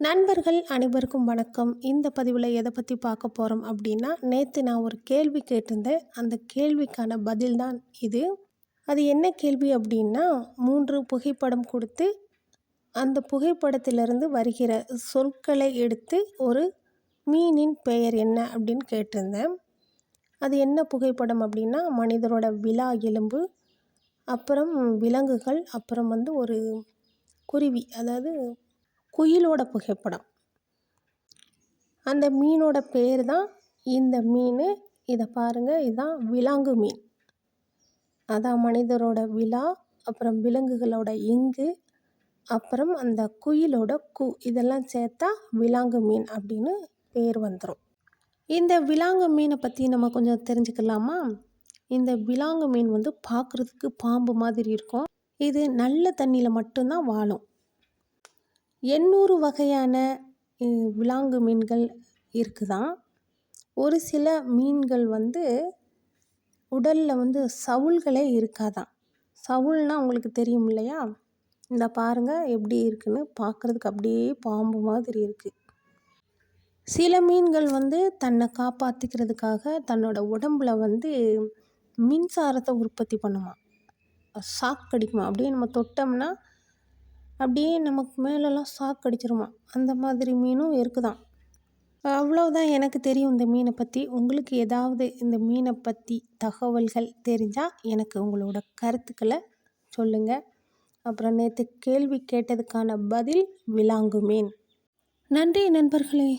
நண்பர்கள் அனைவருக்கும் வணக்கம். இந்த பதிவில் எதை பற்றி பார்க்க போகிறோம் அப்படின்னா நேற்று நான் ஒரு கேள்வி கேட்டிருந்தேன். அந்த கேள்விக்கான பதில் தான் இது. அது என்ன கேள்வி அப்படின்னா மூன்று புகைப்படம் கொடுத்து அந்த புகைப்படத்திலிருந்து வருகிற சொற்களை எடுத்து ஒரு மீனின் பெயர் என்ன அப்படின்னு கேட்டிருந்தேன். அது என்ன புகைப்படம் அப்படின்னா மனிதரோட விழா எலும்பு அப்புறம் விலங்குகள் அப்புறம் வந்து ஒரு குருவி அதாவது குயிலோட புகைப்படம். அந்த மீனோட பேர் தான் இந்த மீன். இதை பாருங்கள் இதுதான் விலாங்கு மீன். அதான் மனிதரோட விழா அப்புறம் விலங்குகளோட இங்கு அப்புறம் அந்த குயிலோட கு. இதெல்லாம் சேர்த்தா விலாங்கு மீன் அப்படின்னு பேர் வந்துடும் இந்த விலாங்கு மீனை பற்றி நம்ம கொஞ்சம் தெரிஞ்சுக்கலாமா? இந்த விலாங்கு மீன் வந்து பார்க்குறதுக்கு பாம்பு மாதிரி இருக்கும். இது நல்ல தண்ணியில் மட்டும்தான் வாழும். எண்ணூறு வகையான விலாங்கு மீன்கள் இருக்குதாம் ஒரு சில மீன்கள் வந்து உடலில் வந்து சவுல்களே இருக்காதாம் சவுல்னால் உங்களுக்கு தெரியும் இல்லையா? இந்த பாருங்கள் எப்படி இருக்குன்னு பார்க்குறதுக்கு அப்படியே பாம்பு மாதிரி இருக்குது சில மீன்கள் வந்து தன்னை காப்பாற்றிக்கிறதுக்காக தன்னோட உடம்புல வந்து மின்சாரத்தை உற்பத்தி பண்ணுமா? ஷாக் அடிக்குமா அப்படியே நம்ம தொட்டோம்னா அப்படியே நமக்கு மேலெல்லாம் ஷாக் அடிச்சிருமா அந்த மாதிரி மீனும் இருக்குதான். அவ்வளோதான் எனக்கு தெரியும் இந்த மீனை பற்றி உங்களுக்கு ஏதாவது இந்த மீனை பற்றி தகவல்கள் தெரிஞ்சால் எனக்கு உங்களோட கருத்துக்களை சொல்லுங்கள் அப்புறம் நேற்று கேள்வி கேட்டதுக்கான பதில் விலாங்கு மீன். நன்றி நண்பர்களே.